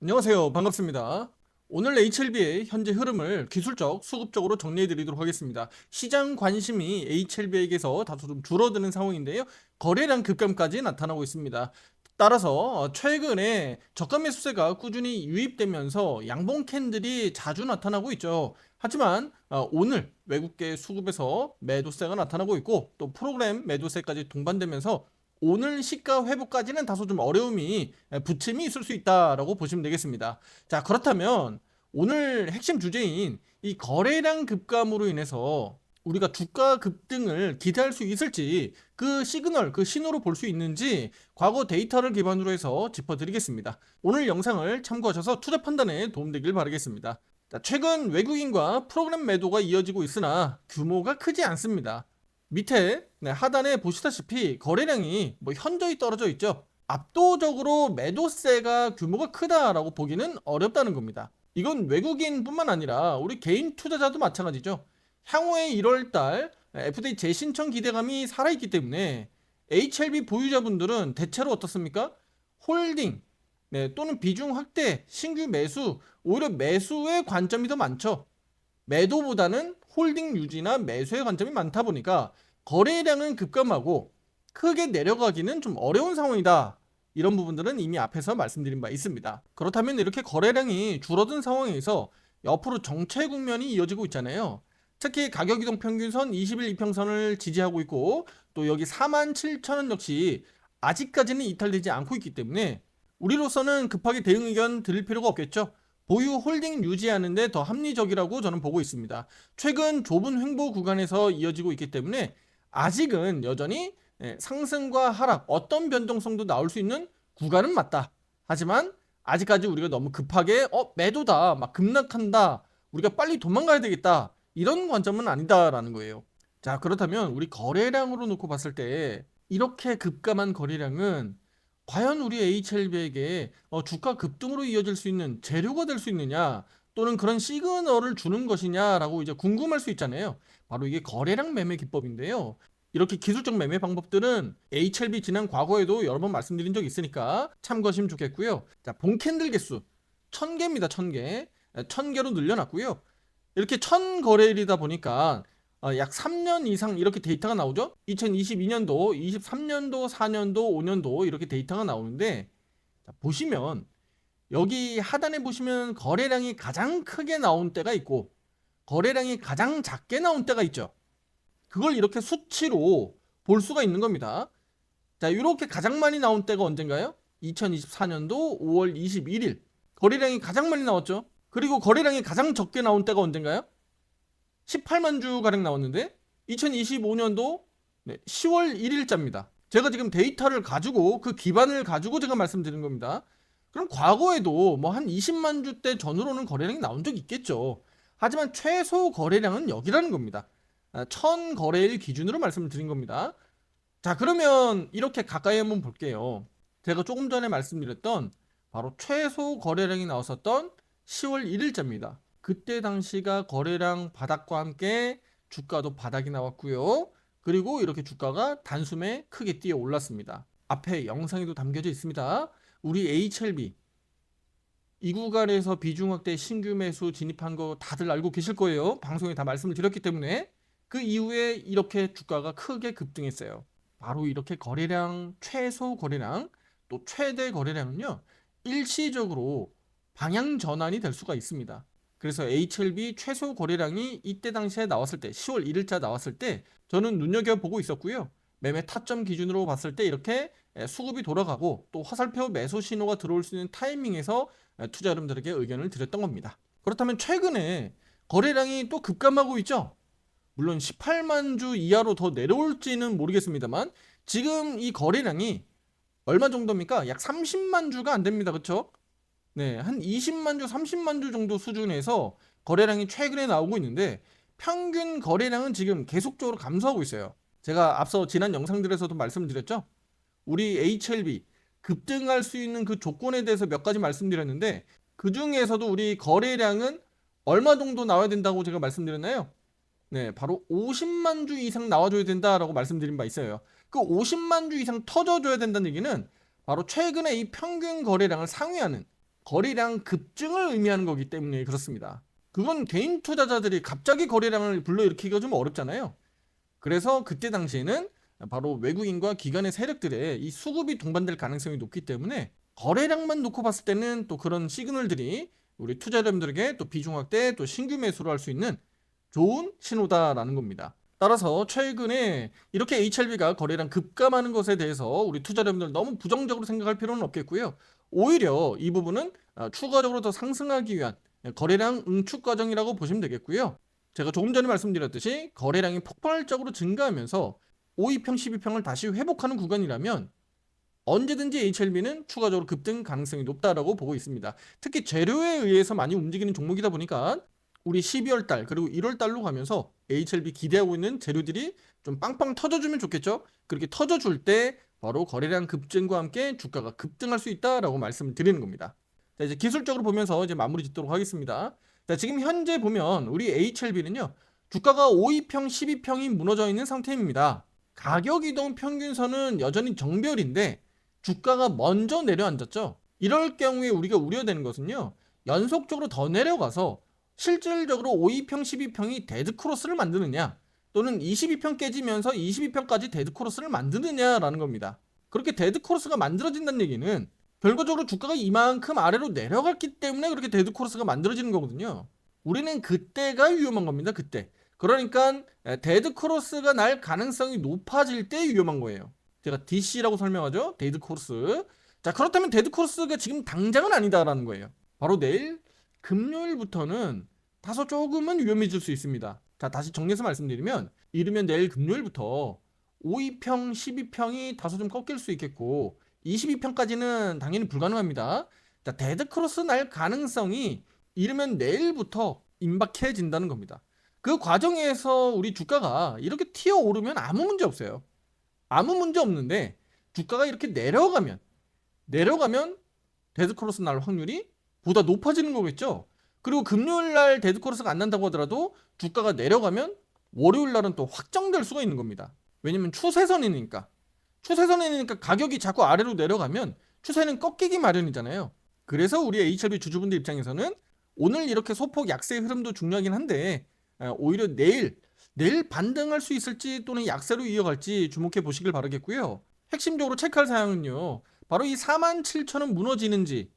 안녕하세요. 반갑습니다. 오늘 HLB의 현재 흐름을 기술적, 수급적으로 정리해 드리도록 하겠습니다. 시장 관심이 HLB에게서 다소 좀 줄어드는 상황인데요. 거래량 급감까지 나타나고 있습니다. 따라서 최근에 저가 매수세가 꾸준히 유입되면서 양봉 캔들이 자주 나타나고 있죠. 하지만 어, 오늘 외국계 수급에서 매도세가 나타나고 있고 또 프로그램 매도세까지 동반되면서 오늘 시가 회복까지는 다소 좀 어려움이 부침이 있을 수 있다라고 보시면 되겠습니다. 자, 그렇다면 오늘 핵심 주제인 이 거래량 급감으로 인해서 우리가 주가 급등을 기대할 수 있을지 그 시그널, 그 신호로 볼 수 있는지 과거 데이터를 기반으로 해서 짚어드리겠습니다. 오늘 영상을 참고하셔서 투자 판단에 도움되길 바라겠습니다. 자, 최근 외국인과 프로그램 매도가 이어지고 있으나 규모가 크지 않습니다. 밑에 네, 하단에 보시다시피 거래량이 뭐 현저히 떨어져 있죠. 압도적으로 매도세가 규모가 크다라고 보기는 어렵다는 겁니다. 이건 외국인뿐만 아니라 우리 개인 투자자도 마찬가지죠. 향후에 1월 달 FDA 재신청 기대감이 살아있기 때문에 HLB 보유자분들은 대체로 어떻습니까? 홀딩 네, 또는 비중 확대, 신규 매수, 오히려 매수의 관점이 더 많죠. 매도보다는 홀딩 유지나 매수의 관점이 많다 보니까 거래량은 급감하고 크게 내려가기는 좀 어려운 상황이다. 이런 부분들은 이미 앞에서 말씀드린 바 있습니다. 그렇다면 이렇게 거래량이 줄어든 상황에서 옆으로 정체 국면이 이어지고 있잖아요. 특히 가격 이동 평균선 20일 이평선을 지지하고 있고 또 여기 4만 7천원 역시 아직까지는 이탈되지 않고 있기 때문에 우리로서는 급하게 대응 의견 드릴 필요가 없겠죠. 보유 홀딩 유지하는데 더 합리적이라고 저는 보고 있습니다. 최근 좁은 횡보 구간에서 이어지고 있기 때문에 아직은 여전히 예, 상승과 하락 어떤 변동성도 나올 수 있는 구간은 맞다. 하지만 아직까지 우리가 너무 급하게 어 매도다 막 급락한다 우리가 빨리 도망가야 되겠다 이런 관점은 아니다라는 거예요. 자 그렇다면 우리 거래량으로 놓고 봤을 때 이렇게 급감한 거래량은 과연 우리 HLB에게 어, 주가 급등으로 이어질 수 있는 재료가 될 수 있느냐 또는 그런 시그널을 주는 것이냐라고 이제 궁금할 수 있잖아요. 바로 이게 거래량 매매 기법인데요. 이렇게 기술적 매매 방법들은 HLB 지난 과거에도 여러 번 말씀드린 적이 있으니까 참고하시면 좋겠고요. 자, 본 캔들 개수 1000개입니다. 1000개. 1000개로 늘려놨고요. 이렇게 1000 거래일이다 보니까 어, 약 3년 이상 이렇게 데이터가 나오죠. 2022년도, 23년도, 4년도, 5년도 이렇게 데이터가 나오는데 자, 보시면 여기 하단에 보시면 거래량이 가장 크게 나온 때가 있고 거래량이 가장 작게 나온 때가 있죠. 그걸 이렇게 수치로 볼 수가 있는 겁니다. 자, 이렇게 가장 많이 나온 때가 언젠가요? 2024년도 5월 21일. 거래량이 가장 많이 나왔죠. 그리고 거래량이 가장 적게 나온 때가 언젠가요? 18만 주 가량 나왔는데 2025년도 10월 1일자입니다. 제가 지금 데이터를 가지고 그 기반을 가지고 제가 말씀드린 겁니다. 그럼 과거에도 뭐 한 20만 주때 전후로는 거래량이 나온 적이 있겠죠. 하지만 최소 거래량은 여기라는 겁니다. 아, 천 거래일 기준으로 말씀을 드린 겁니다. 자, 그러면 이렇게 가까이 한번 볼게요. 제가 조금 전에 말씀드렸던 바로 최소 거래량이 나왔었던 10월 1일자입니다. 그때 당시가 거래량 바닥과 함께 주가도 바닥이 나왔고요. 그리고 이렇게 주가가 단숨에 크게 뛰어 올랐습니다. 앞에 영상에도 담겨져 있습니다. 우리 HLB 이 구간에서 비중 확대 신규 매수 진입한 거 다들 알고 계실 거예요. 방송에 다 말씀을 드렸기 때문에 그 이후에 이렇게 주가가 크게 급등했어요. 바로 이렇게 거래량 최소 거래량 또 최대 거래량은요. 일시적으로 방향 전환이 될 수가 있습니다. 그래서 HLB 최소 거래량이 이때 당시에 나왔을 때 10월 1일자 나왔을 때 저는 눈여겨보고 있었고요. 매매 타점 기준으로 봤을 때 이렇게 수급이 돌아가고 또 화살표 매수 신호가 들어올 수 있는 타이밍에서 투자 여러분들에게 의견을 드렸던 겁니다. 그렇다면 최근에 거래량이 또 급감하고 있죠. 물론 18만 주 이하로 더 내려올지는 모르겠습니다만 지금 이 거래량이 얼마 정도입니까? 약 30만 주가 안 됩니다. 그렇죠? 네, 한 20만 주, 30만 주 정도 수준에서 거래량이 최근에 나오고 있는데 평균 거래량은 지금 계속적으로 감소하고 있어요. 제가 앞서 지난 영상들에서도 말씀드렸죠. 우리 HLB 급등할 수 있는 그 조건에 대해서 몇 가지 말씀드렸는데 그 중에서도 우리 거래량은 얼마 정도 나와야 된다고 제가 말씀드렸나요? 네, 바로 50만 주 이상 나와줘야 된다라고 말씀드린 바 있어요. 그 50만 주 이상 터져줘야 된다는 얘기는 바로 최근에 이 평균 거래량을 상회하는 거래량 급증을 의미하는 거기 때문에 그렇습니다. 그건 개인 투자자들이 갑자기 거래량을 불러일으키기가 좀 어렵잖아요. 그래서 그때 당시에는 바로 외국인과 기관의 세력들의 이 수급이 동반될 가능성이 높기 때문에 거래량만 놓고 봤을 때는 또 그런 시그널들이 우리 투자자분들에게 또 비중 확대 또 신규 매수를 할 수 있는 좋은 신호다라는 겁니다. 따라서 최근에 이렇게 HLB가 거래량 급감하는 것에 대해서 우리 투자자분들 너무 부정적으로 생각할 필요는 없겠고요. 오히려 이 부분은 아, 추가적으로 더 상승하기 위한 거래량 응축 과정이라고 보시면 되겠고요. 제가 조금 전에 말씀드렸듯이 거래량이 폭발적으로 증가하면서 5위평, 12평을 다시 회복하는 구간이라면 언제든지 HLB는 추가적으로 급등 가능성이 높다라고 보고 있습니다. 특히 재료에 의해서 많이 움직이는 종목이다 보니까 우리 12월 달 그리고 1월 달로 가면서 HLB 기대하고 있는 재료들이 좀 빵빵 터져주면 좋겠죠. 그렇게 터져줄 때 바로 거래량 급증과 함께 주가가 급등할 수 있다라고 말씀을 드리는 겁니다. 자, 이제 기술적으로 보면서 이제 마무리 짓도록 하겠습니다. 자, 지금 현재 보면 우리 HLB는요. 주가가 5위평, 12평이 무너져 있는 상태입니다. 가격 이동 평균선은 여전히 정별인데 주가가 먼저 내려앉았죠. 이럴 경우에 우리가 우려되는 것은요. 연속적으로 더 내려가서 실질적으로 5위평, 12평이 데드크로스를 만드느냐 또는 22평 깨지면서 22평까지 데드크로스를 만드느냐라는 겁니다. 그렇게 데드크로스가 만들어진다는 얘기는 결과적으로 주가가 이만큼 아래로 내려갔기 때문에 그렇게 데드크로스가 만들어지는 거거든요. 우리는 그때가 위험한 겁니다. 그때. 그러니까 데드 크로스가 날 가능성이 높아질 때 위험한 거예요. 제가 DC라고 설명하죠. 데드 크로스. 자 그렇다면 데드 크로스가 지금 당장은 아니다라는 거예요. 바로 내일 금요일부터는 다소 조금은 위험해질 수 있습니다. 자, 다시 정리해서 말씀드리면 이르면 내일 금요일부터 5위평, 12평이 다소 좀 꺾일 수 있겠고 22평까지는 당연히 불가능합니다. 자, 데드 크로스 날 가능성이 이르면 내일부터 임박해진다는 겁니다. 그 과정에서 우리 주가가 이렇게 튀어 오르면 아무 문제 없어요. 아무 문제 없는데 주가가 이렇게 내려가면 내려가면 데드크로스 날 확률이 보다 높아지는 거겠죠. 그리고 금요일 날 데드크로스가 안 난다고 하더라도 주가가 내려가면 월요일 날은 또 확정될 수가 있는 겁니다. 왜냐면 추세선이니까. 추세선이니까 가격이 자꾸 아래로 내려가면 추세는 꺾이기 마련이잖아요. 그래서 우리 HLB 주주분들 입장에서는 오늘 이렇게 소폭 약세 흐름도 중요하긴 한데 아, 오히려 내일 내일 반등할 수 있을지 또는 약세로 이어갈지 주목해 보시길 바라겠고요. 핵심적으로 체크할 사항은요. 바로 이 47,000원 무너지는지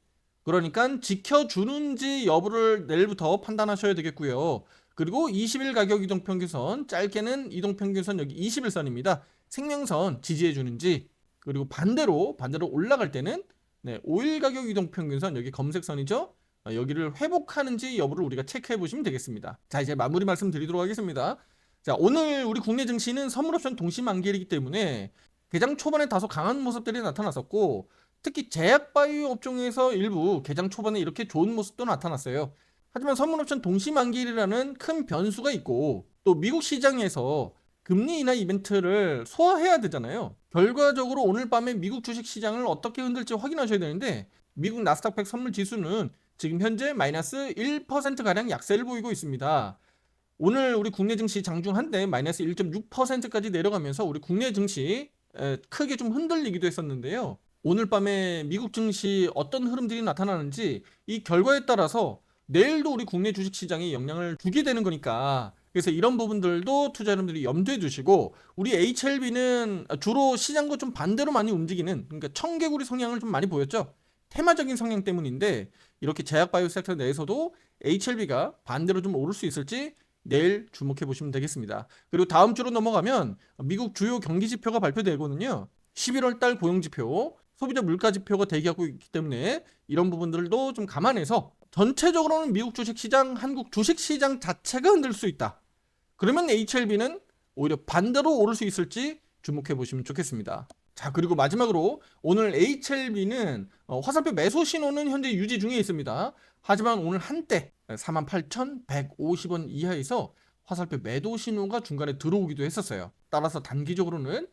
그러니까 지켜주는지 여부를 내일부터 판단하셔야 되겠고요. 그리고 20일 가격 이동평균선, 짧게는 이동평균선 여기 21선입니다. 생명선 지지해 주는지 그리고 반대로 반대로 올라갈 때는 네, 5일 가격 이동평균선 여기 검색선이죠. 어, 여기를 회복하는지 여부를 우리가 체크해 보시면 되겠습니다. 자 이제 마무리 말씀 드리도록 하겠습니다. 자 오늘 우리 국내 증시는 선물옵션 동시만기이기 때문에 개장 초반에 다소 강한 모습들이 나타났었고 특히 제약바이오 업종에서 일부 개장 초반에 이렇게 좋은 모습도 나타났어요. 하지만 선물옵션 동시만기일이라는 큰 변수가 있고 또 미국 시장에서 금리 인하 이벤트를 소화해야 되잖아요. 결과적으로 오늘 밤에 미국 주식 시장을 어떻게 흔들지 확인하셔야 되는데 미국 나스닥 100 선물 지수는 지금 현재 마이너스 1%가량 약세를 보이고 있습니다. 오늘 우리 국내 증시 장중 한데 마이너스 1.6%까지 내려가면서 우리 국내 증시 크게 좀 흔들리기도 했었는데요. 오늘 밤에 미국 증시 어떤 흐름들이 나타나는지 이 결과에 따라서 내일도 우리 국내 주식 시장에 영향을 주게 되는 거니까 그래서 이런 부분들도 투자 여러분들이 염두에 두시고 우리 HLB는 주로 시장과 좀 반대로 많이 움직이는 그러니까 청개구리 성향을 좀 많이 보였죠. 테마적인 성향 때문인데 이렇게 제약 바이오 섹터 내에서도 HLB가 반대로 좀 오를 수 있을지 내일 주목해 보시면 되겠습니다. 그리고 다음 주로 넘어가면 미국 주요 경기 지표가 발표되거든요. 11월 달 고용 지표, 소비자 물가 지표가 대기하고 있기 때문에 이런 부분들도 좀 감안해서 전체적으로는 미국 주식 시장, 한국 주식 시장 자체가 흔들 수 있다. 그러면 HLB는 오히려 반대로 오를 수 있을지 주목해 보시면 좋겠습니다. 자, 그리고 마지막으로 오늘 HLB는 어, 화살표 매수 신호는 현재 유지 중에 있습니다. 하지만 오늘 한때 48,150원 이하에서 화살표 매도 신호가 중간에 들어오기도 했었어요. 따라서 단기적으로는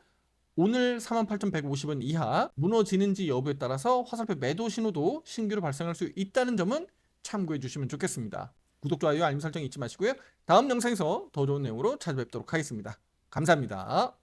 오늘 48,150원 이하 무너지는지 여부에 따라서 화살표 매도 신호도 신규로 발생할 수 있다는 점은 참고해 주시면 좋겠습니다. 구독, 좋아요, 알림 설정 잊지 마시고요. 다음 영상에서 더 좋은 내용으로 찾아뵙도록 하겠습니다. 감사합니다.